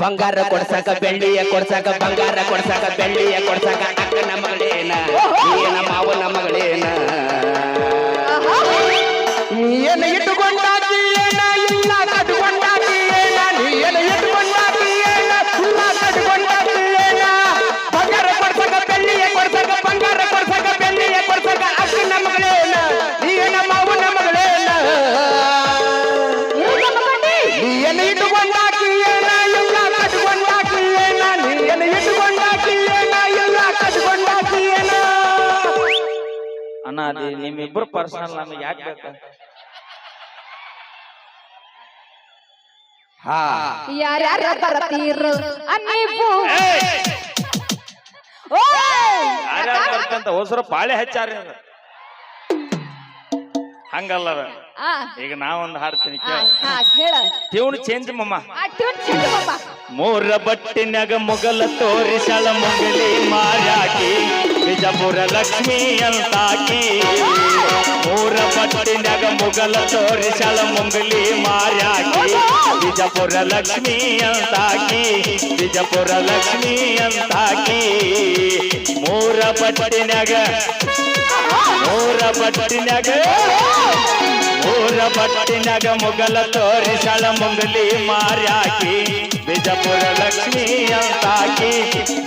ಬಂಗಾರ ಕೊಡ್ಸಾಕ ಬೆಳ್ಳಿಯ ಕೊಡ್ಸಾಕ ಬಂಗಾರ ಕೊಡ್ಸಾಕ ಬೆಳ್ಳಿಯ ಕೊಡ್ಸಾಕ ಅಕ್ಕನ ಮಗಳೇನ ಅಣ್ಣ ಅದು ನಿಮ್ಮಿಬ್ರು ಪರ್ಸನಲ್ ನಮಗೆ ಯಾಕೆ ಬೇಕ? ಹಾ. ಯಾರ್ಯಾರ ಬರತೀರು ಅನ್ನಿಪು ಓ ಯಾರ್ಯಾರು ಬರ್ತಂತ ಹೊಸರು ಪಾಳೆ ಹಚ್ಚಾರಿ ಅದು ಹಂಗಲ್ಲ ಅದು. ಆ. ಈಗ ನಾವೊಂದು ಹಾಡ್ತೀನಿ ಆ, ಕೇಳ ಹಾ ಹೇಳ ಟ್ಯೂನ್ ಚೇಂಜ್ ಮಮ್ಮ. ಆ ಟ್ಯೂನ್ ಚಿಕ್ಕಪ್ಪ ಮೂರ ಬಟ್ಟಿನಾಗ ಮೊಗಲ ತೋರಿಸಳ ಮೊಗಲಿ ಮಾರಾಕಿ ಬಿಜಾಪುರ ಲಕ್ಷ್ಮಿ ಅಂತಾಕಿ. ಮೂರ ಪಟ್ಟಿನಾಗ ಮೊಗಲ ತೋರಿಸಲ ಮುಂಗಲಿ ಮಾರ್ಯಾಕಿ. ಬಿಜಾಪುರ ಲಕ್ಷ್ಮಿ ಅಂತಾಕಿ ಬಿಜಾಪುರ ಲಕ್ಷ್ಮಿ ಅಂತಾಕಿ. ಮೂರ ಪಟ್ಟಿನಾಗ ಮೂರ ಪಟ್ಟಿನಾಗ ಮೂರ ಪಟ್ಟಿನಾಗ ಮೊಗಲ ತೋರಿಸಳ ಮುಂಗಲಿ ಮಾರ್ಯಾಕಿ. ಬಿಜಪುರ ಲಕ್ಷ್ಮಿ ಅಂತಾಕಿ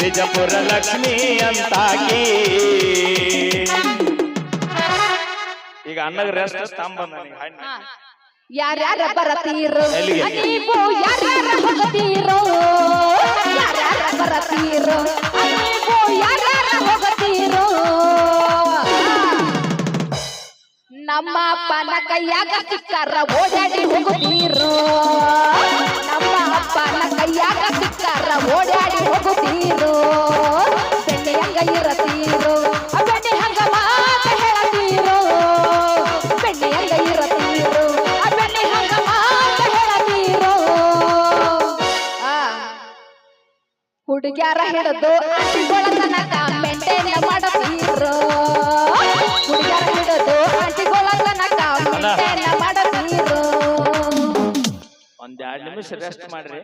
ವಿಜಪುರ ಲಕ್ಷ್ಮಿ ಅಂತಾಕಿ ಈಗ ಅಣ್ಣಗ ರೆಸ್ಟ್ ಸ್ತಂಭ ನನಗೆ ಹಣ್ಣು ಹಾ. ಯಾರ್ಯಾರ ಬರತೀರು? ನೀವು ಯಾರ್ಯಾರ ಹೋಗತೀರೋ? ಯಾರ್ಯಾರ ಬರತೀರೋ? ನೀವು ಯಾರ್ಯಾರ ಹೋಗತೀರೋ? ನಮ್ಮ ಅಪ್ಪನ ಕೈಯಾಗ ಸಿಕ್ಕಾರ ಓಡಾಡಿ ಹೋಗುತ್ತೀರೋ? ಅಪ್ಪನ ಕೈಯಾಗ ಸಿಕ್ಕಾರ ಓಡಾಡಿ ಹೋಗುತ್ತೀರೋ ಬೆಣ್ಣೆ ಹಂಗ ಇರತೀರೋ ಬೆಣ್ಣೆ ಹಂಗ ಮಾತ ಹೇಳತೀರೋ ಬೆಣ್ಣೆ ಹಂಗ ಇರತೀರೋ ಬೆಣ್ಣೆ ಹಂಗ ಮಾತ ಹೇಳತೀರೋ ಹುಡುಗ್ಯಾರ ಹಿಡಿದು ಆಂಟಿಗಳ ತನಕ ಮೆಂಟೇನ್ ಮಾಡತೀರೋ ಹುಡುಗ್ಯಾರ ಹಿಡಿದು ಆಂಟಿಗಳ ತನಕ ಮೆಂಟೇನ್ ಮಾಡತೀರೋ ಒಂದ್ ಎರಡ್ ನಿಮಿಷ ರೆಸ್ಟ್ ಮಾಡ್ರಿ.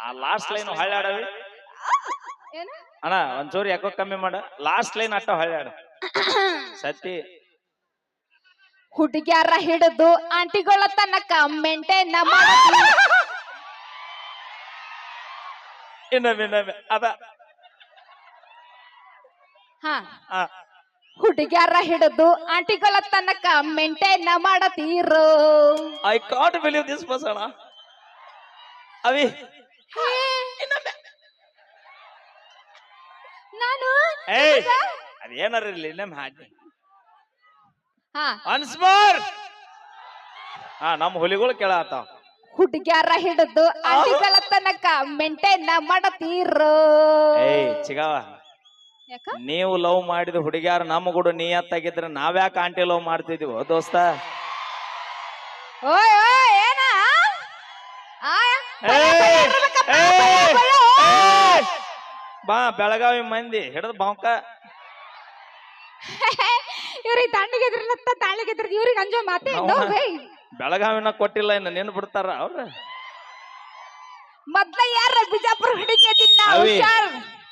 ಆ ಲಾಸ್ಟ್ ಲೈನ್ ಹಳ್ಳಾಡವಿ ಏನು? ಅಣ್ಣ ಒಂಚೂರು ಯಾಕೋ ಕಮ್ಮಿ ಮಾಡ. ಲಾಸ್ಟ್ ಲೈನ್ ಅಟ್ಟ ಹಳ್ಳಾಡ ಸತಿ ಹುಡುಗ್ಯಾರ ಹಿಡಿದು ಆಂಟಿಗಳ ತನಕ ಮೆಂಟೇನ್ ಮಾಡತೀರೋ ಇನ್ನೊಮ್ಮೆ ಇನ್ನೊಮ್ಮೆ. ಅದ. ಹಾ. ಆ, ಹುಡುಗ್ಯಾರ ಹಿಡಿದು ಆಂಟಿಗಳ ತನಕ ಮೇಂಟೈನ್ ಮಾಡತೀರು. ಐ ಕಾಂಟ್ ಬಿಲೀವ್ ದಿಸ್ ಬಸಣ ಅವಿ. ನಾನು ಏಯ್. ಅದೇನಾರ ಇಲ್ಲಿ ನಮ್ಮ ಹಾಡಿ ಹಾ. ಒನ್ಸ್ ಮೋರ್ ಹಾ ನಮ್ಮ ಹುಲಿಗಳು ಕೇಳತ್ತಾವ ಹುಡುಗ್ಯಾರ ಹಿಡಿದು ಆಂಟಿಗಳ ತನಕ ಮೇಂಟೈನ್ ಮಾಡತೀರು. ಏ ಚಿಗಾವ. ನೀವು ಲವ್ ಮಾಡಿದ ಹುಡುಗ್ಯಾರ ನಮ್ಮ ಕೂಡ ನಿಯತ್ತಾಗಿದ್ರೆ ನಾವ್ಯಾಕೆ ಆಂಟಿ ಲವ್ ಮಾಡ್ತಿದ್ವಿ ದೋಸ್ತ. ಬಾ ಬೆಳಗಾವಿ ಮಂದಿ ಹಿಡಿದು ಬಾಂಕ. ಇವ್ರಿಗೆ ತಣ್ಣಗಿದ್ರತ್ತ ತಾಳಿಗಿದ್ರ ಇವ್ರಿಗೆ ಅಂಜೋ ಮಾತೆ ಬೆಳಗಾವಿನ ಕೊಟ್ಟಿಲ್ಲ ಇನ್ನು ನಿನ್ ಬಿಡ್ತಾರ ಅವ್ರ? ಮೊದ್ಲ ಯಾರ ಬಿಜಾಪುರ ಹುಡುಗಿ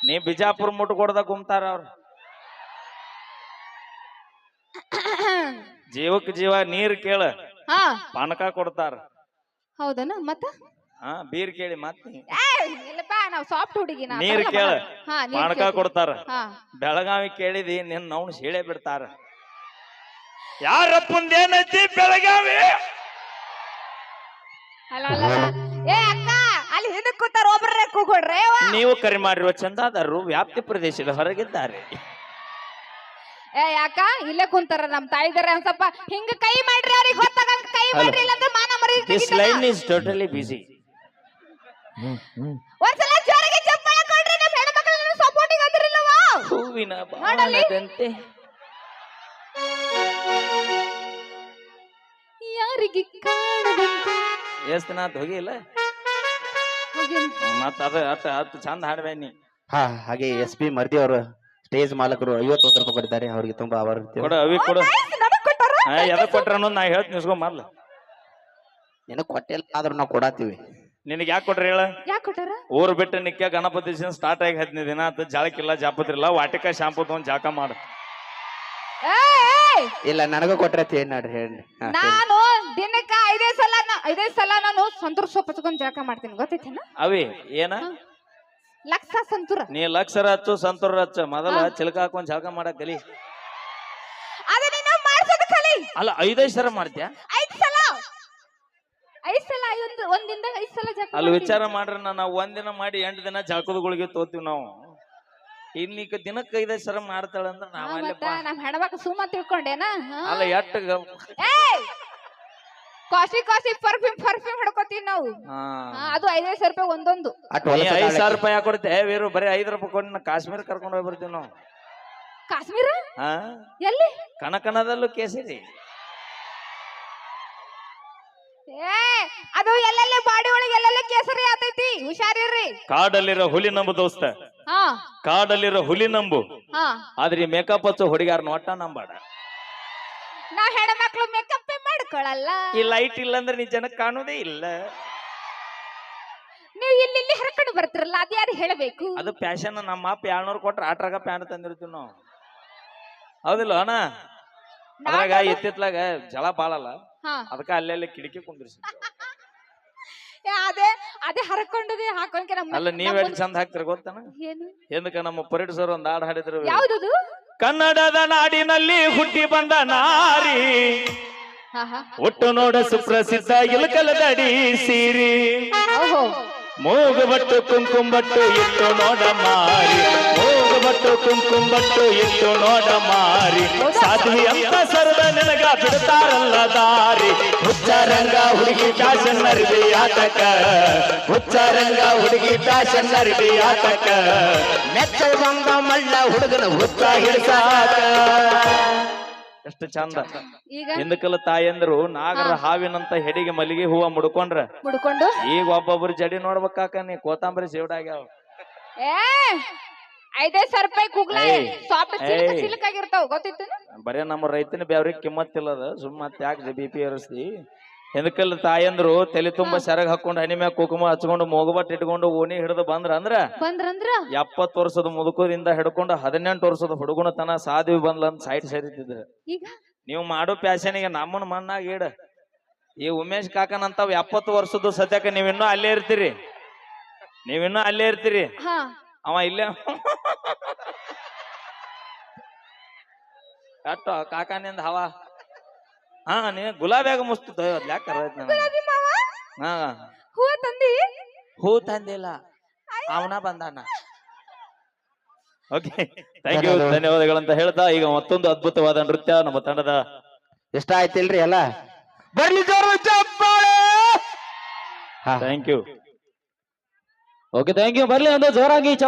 ನೀ ಬಿಜಾಪುರ ಮುಟ್ಕೊಡ್ದ ಗುಮ್ತಾರ ಅವ್ರ. ಜೀವಕ್ ಜೀವ ನೀರ್ ಕೇಳ. ಹಾ. ಪಾನಕ ಕೊಡ್ತಾರ. ಹೌದನ? ಮತ್ತ? ಹಾ ಬೀರ್ ಕೇಳಿ ಮತ್ತೆ. ಇಲ್ಲಪ್ಪ ನಾವ್ ಸಾಫ್ಟ್ ಹುಡುಗಿ ನಾ ನೀರ್ ಕೇಳ. ಹಾ ನೀರ್ ಪಾನಕ. ಕೊಡ್ತಾರ. ಹಾ. ಬೆಳಗಾವಿ ಕೇಳಿದಿ ನಿನ್ ಅವ್ನ ಸೀಳೆ ಬಿಡ್ತಾರ. ಯಾರಪ್ಪಂದೇನೈತಿ ಬೆಳಗಾವಿ? ಅಲ್ಲ ಅಲ್ಲ ಅಲ್ಲ. ಏ ಅಕ್ಕ ಅಲ್ಲಿ ಹಿಂದಕ್ಕೆ ಕೂತಾರ ಒಬ್ರೇ ಕೂಗೋಡ್ರೆ ನೀವು ಕರೆ ಮಾಡಿರುವ ಚಂದಾದಾರರು ವ್ಯಾಪ್ತಿ ಪ್ರದೇಶದ ಹೊರಗಿದ್ದಾರೆ. ಏ ಯಾಕ? ಇಲ್ಲೇ ಕುಂತಾರ ನಮ್ ತಾಯಿದಾರ ಒಂದ್ ಸ್ವಲ್ಪ ಹಿಂಗ ಕೈ ಮಾಡ್ರಿ ಅವ್ರಿಗೆ ಗೊತ್ತಾಗಂಗ ಕೈ ಮಾಡ್ರಿ ಇಲ್ಲಾಂದ್ರೆ ಮಾನ ಮರಿ this line is totally busy ಒಂದ್ಸಲ ಸಲ ಚಪ್ಪಾಳೆ ಕೊಡ್ರಿ ನಮ್ ಹೆಣ್ಮಕ್ಳು ಸಪೋರ್ಟಿಗೆ ಅಂದ್ರಿಲ್ಲವಾ ಹೂವಿನ ನೋಡಲ್ಲಿ. ಬಾಣದಂತೆ. ಯಾರಿಗೆ ಕಾಣದಂತೆ ಎಷ್ಟ್ ದಿನ ಆತ್ ಹೋಗಿಲ್ಲ. ಮತ್ತ ಅದ ಅಟ್ ಅಟ್ ಚಂದ ಹಾಡ್ಬೇನಿ ಹಾ ಹಾಗೆ ಎಸ್ ಪಿ ಮರ್ದಿ ಅವರು ಸ್ಟೇಜ್ ಮಾಲಕರು ಐವತ್ತೊಂದು ರೂಪಾಯಿ ಕೊಟ್ಟಿದ್ದಾರೆ ಅವ್ರಿಗೆ ತುಂಬಾ ಅವರ ಕೊಡ ಅವಿ ಕೊಡು? ಹಾ ಎದಕ್ ಕೊಟ್ರ ಅನ್ನೋದು ನಾ ಹೇಳ್ತೀನಿ ನಿಸ್ಕೊ ಮೊದ್ಲು. ನಿನಗ್ ಕೊಟ್ಟಿಲ್ಲ ಆದ್ರೂ ನಾವು ಕೊಡಾತೀವಿ. ನಿನಗೆ ಯಾಕೆ ಕೊಟ್ರಿ ಹೇಳ? ಯಾಕೆ ಕೊಟ್ಟಾರ? ಊರ್ ಬಿಟ್ಟು ನಿಕ್ಕ ಗಣಪತಿ ಸ್ಟಾರ್ಟ್ ಆಗಿ ಹದಿನೈದು ದಿನ ಆತ ಜಾಳಕ್ಕಿಲ್ಲ ಜಾಪತ್ರಿಲ್ಲ ವಾಟಿಕ ಶಾಂಪು ತಗೊಂಡ್ ಜಾಕ ಮಾಡ! ಇಲ್ಲ ನನಗೂ ಕೊಟ್ರೆ ಏನ್ ನೋಡ್ರಿ ಹೇಳಿ ನಾನು ದಿನಕ್ಕ ಐದೇ ಸಲ ನ- ಐದೇ ಸಲ ನಾನು ಸಂತೂರ್ ಸೊಪ್ಪು ಹಚ್ಕೊಂಡ್ ಜಳಕ ಮಾಡ್ತೀನಿ ಗೊತ್ತೈತೇನ? ಅವಿ ಏನ? ಲಕ್ಷ ಸಂತೂರ. ನೀ ಲಕ್ಷರ ಹಚ್ಚು ಸಂತೂರ ಹಚ್ಚು ಮೊದಲ ಚಿಲಕ ಹಾಕೊಂಡ್ ಜಳಕ ಮಾಡಕ್ ಕಲಿ. ಅದ ನೀನು ಮಾಡ್ಸೋದು ಕಲಿ. ಅಲ್ಲ ಐದೈದು ಸಲ ಮಾಡ್ತ್ಯಾ? ಐದ್ ಸಲ. ಐದ್ ಸಲ ಐದೊಂದು ಒಂದ್ ದಿನದಾಗ ಐದ್ ಸಲ ಜಳಕ ಅಲ್ಲಿ ವಿಚಾರ ಮಾಡ್ರಿ ನಾವು ಒಂದಿನ ಮಾಡಿ ಎಂಟು ದಿನ ಜಳಕದ ಗುಳಿಗೆ ತೋತೀವಿ ನಾವು. ಇನ್ನೀಗ ದಿನಕ್ಕೆ ಐದೈದು ಸರ ಮಾಡ್ತಾಳ ಅಂದ್ರೆ ಮತ್ತ ನಮ್ ಹೆಣ್ಮಕ್ಳು ಸುಮ್ಮ ತಿಳ್ಕೊಂಡೇನ? ಅಲ್ಲ ಎಟ್ಟು ಕಾಸಿ ಕಾಸಿ ಕಾಸ್ಟ್ಲಿ ಪರ್ಫ್ಯೂಮ್ ಪರ್ಫ್ಯೂಮ್ ಹಿಡ್ಕೋತೀವಿ ನಾವು. ಹಾ. ಹಾ, ಅದು ಐದೈದು ಸಾವಿರ ರೂಪಾಯಿ ಒಂದೊಂದು. ಅಟ್ ನೀ ಹೊಲಸು ಐದ್ ಸಾವಿರ ರೂಪಾಯಿ ರೂಪಾಯಿ ಕೊಡ್ತೆ ವೀರು ಬರೀ ಐದು ರೂಪಾಯಿ ಕೊಟ್ಟು ಕಾಶ್ಮೀರ ಕರ್ಕೊಂಡು ಹೋಗಿ ಬರ್ತೀವಿ ನಾವು. ಕಾಶ್ಮೀರ? ಹಾ. ಎಲ್ಲಿ? ಕನಕನದಲ್ಲೂ ಕೇಸರಿ. ಏ ಅದು ಎಲ್ಲೆಲ್ಲಿ ಬಾಡಿ ಒಳಗೆ ಎಲ್ಲೆಲ್ಲಿ ಕೇಸರಿ ಆತೈತಿ? ಹುಷಾರಿರ್ರಿ. ಕಾಡಲ್ಲಿರೋ ಹುಲಿ ನಮ್ಮ ದೋಸ್ತ. ಹಾ. ಕಾಡಲ್ಲಿರೋ ಹುಲಿ ನಂಬು. ಹಾ. ಆದ್ರೆ ಈ ಮೇಕಪ್ ಹಚ್ಚೋ ಹುಡುಗಾರ ನೋಟ ನಂಬಾಡ. ನಾವ್ ಹೆಣ್ಮಕ್ಳು ಮೇಕಪ್ ಮಾಡ್ಕೊಳಲ್ಲ. ಈ ಲೈಟ್ ಇಲ್ಲ ಅಂದ್ರೆ ನೀ ಜನಕ್ಕೆ ಕಾಣೋದೇ ಇಲ್ಲ. ನೀವು ಇಲ್ಲಿ ಇಲ್ಲಿ ಹರ್ಕೊಂಡು ಬರ್ತಿರಲ್ಲ ಅದ್ ಯಾರು ಹೇಳಬೇಕು? ಅದು ಪ್ಯಾಶನ್ ನಮ್ಮ ಅಪ್ಪ ಏಳ್ನೂರು ಕೊಟ್ರೆ ಆಟ್ರಾಗ ಪ್ಯಾನ್ ತಂದಿರ್ತೀವಿ ನಾವು. ಹೌದಿಲ್ಲ ಅಣ್ಣ? ಅದ್ರಾಗ ಎತ್ತಿತ್ಲಾಗ ಜಳ ಬಾಳಲ್ಲ. ಹಾ. ಅದಕ್ಕ ಅಲ್ಲೆಲ್ಲ ಕಿಟಕಿ ಕುಂದಿರ್ಸಿ ಅದೇ ಹರಕೊಂಡದೇ ಹಾಕೊಂಡ್ಕೆ ನಮ್ಮ ಅಲ್ಲ ನೀವ್ ಎಷ್ಟು ಚಂದ ಹಾಕ್ತಿರ ಗೊತ್ತಾನ? ಏನು? ಎಂದಕ ನಮ್ಮ ಪರೇಡ್ ಸರ್ ಒಂದ್ ಹಾಡ್ ಹಾಡಿದ್ರು? ಯಾವ್ದದು? ಕನ್ನಡದ ನಾಡಿನಲ್ಲಿ ಹುಟ್ಟಿ ಬಂದ ನಾರಿ. ಒಟ್ಟು ನೋಡ ಸುಪ್ರಸಿದ್ಧ ಇಲಕಲದಡಿ ಸೀರಿ. ಮೂಗು ಬಟ್ಟು ಕುಂಕುಂಬಟ್ಟು ಇಟ್ಟು ನೋಡ ಮಾರಿ. ಮೂಗುಬಟ್ಟು ಕುಂಕುಂಬಟ್ಟು ಇಟ್ಟು ನೋಡ ಮಾರಿ. ಸಾಧ್ವಿ ಅಂತ ಸರ್ವ ನಿನಗ ಬಿಡ್ತಾರಲ್ಲ ದಾರಿ. ಹುಚ್ಚರಂಗ ಹುಡುಗಿ ಫ್ಯಾಷನ್ ಅರ್ಬಿ ಆತಕ. ಹುಚ್ಚರಂಗ ಹುಡುಗಿ ಫ್ಯಾಷನ್ ಅರ್ಬಿ ಆತಕ. ಮೆಚ್ಚ ಬಂದ ಮಳ್ಳ ಹುಡುಗನ ಹುಚ್ಚ ಹಿಡಿಸಾಕ. ಎಷ್ಟು ಚಂದ. ಈಗ? ಹಿಂದಕಲ್ಲ ತಾಯಂದ್ರು ನಾಗರ ಹಾವಿನಂತ ಹೆಡಿಗೆ ಮಲ್ಲಿಗೆ ಹೂವ ಮುಡ್ಕೊಂಡ್ರ. ಮುಡ್ಕೊಂಡು? ಈಗ ಒಬ್ಬೊಬ್ರು ಜಡಿ ನೋಡ್ಬೇಕಾಕ ನೀ ಕೋತಂಬರಿ ಸೇವಡಾಗ್ಯಾವ ಏ ಐದೈದ್ ಸಾವಿರ ರೂಪಾಯಿ ಕುಗ್ಲ ಏಯ್. ಸಾಫ್ಟ್ ಸಿಲ್ಕ್ ಏಯ್. ಸಿಲ್ಕ್ ಆಗಿರ್ತಾವ ಗೊತ್ತಿತ್ತು ಬರೇ ನಮ್ಮ ರೈತನ ಬ್ಯಾವ್ರಿಗೆ ಕಿಮ್ಮತ್ತಿಲ್ಲದ ಸುಮ್ಮ ಮತ್ತೆ ಯಾಕೆ ಬಿ ಪಿ ಏರಿಸ್ತಿ ಹಿಂದಕಲ್ಲ ತಾಯಂದ್ರು ತಲೆ ತುಂಬಾ ಸೆರಗ್ ಹಾಕೊಂಡು ಹನಿ ಮ್ಯಾಗ ಕುಕುಮ ಹಚ್ಕೊಂಡು ಮೂಗುಬಟ್ ಇಟ್ಕೊಂಡು ಓಣಿ ಹಿಡಿದು ಬಂದ್ರ ಅಂದ್ರ ಬಂದ್ರಂದ್ರ? ಎಪ್ಪತ್ತು ವರ್ಷದ ಮುದುಕರಿಂದ ಹಿಡ್ಕೊಂಡು ಹದಿನೆಂಟು ವರ್ಷದ ಹುಡುಗನ ತನ ಸಾಧ್ವಿ ಬಂದ್ಲ ಅಂತ ಸೈಡ್ ಸರಿತಿದ್ರು ಈಗ? ನೀವು ಮಾಡೋ ಪ್ಯಾಶನಿಗೆ ನಮ್ಮನ್ ಮಣ್ಣಾಗ ಇಡ ಈ ಉಮೇಶ್ ಕಾಕನಂತಾವ್ ಎಪ್ಪತ್ತು ವರ್ಷದ ಸದ್ಯಕ್ಕೆ ನೀವಿನ್ನೂ ಅಲ್ಲೇ ಇರ್ತೀರಿ. ನೀವಿನ್ನೂ ಅಲ್ಲೇ ಇರ್ತೀರಿ. ಹಾ. ಅವ ಇಲ್ಲೇ ಕಟ್ಟು ಕಾಕಾನಿಂದ ಹವ. ಹಾ ನೀ ಗುಲಾಬ್ಯಾಗ ಮುಸ್ತು ಯಾಕೆ ಗುಲಾಬಿ ಮಾವ? ಹಾ. ಹೂವ ತಂದಿ? ಹೂ ತಂದಿಲ್ಲ. ಅವನ ಬಂದಾನ. ಓಕೆ. ಥ್ಯಾಂಕ್ ಯು ಧನ್ಯವಾದಗಳಂತ ಹೇಳ್ತಾ ಈಗ ಮತ್ತೊಂದು ಅದ್ಭುತವಾದ ನೃತ್ಯ ನಮ್ಮ ತಂಡದ. ಇಷ್ಟ ಆಯ್ತಿಲ್ರಿ ಎಲ್ಲ? ಬರ್ಲಿ ಜೋರು ಚಪ್ಪಾಳೆ! ಹಾ. Thank you okay thank you ಬರ್ಲಿ ಒಂದು ಜೋರಾಗಿ ಚಪ್ಪ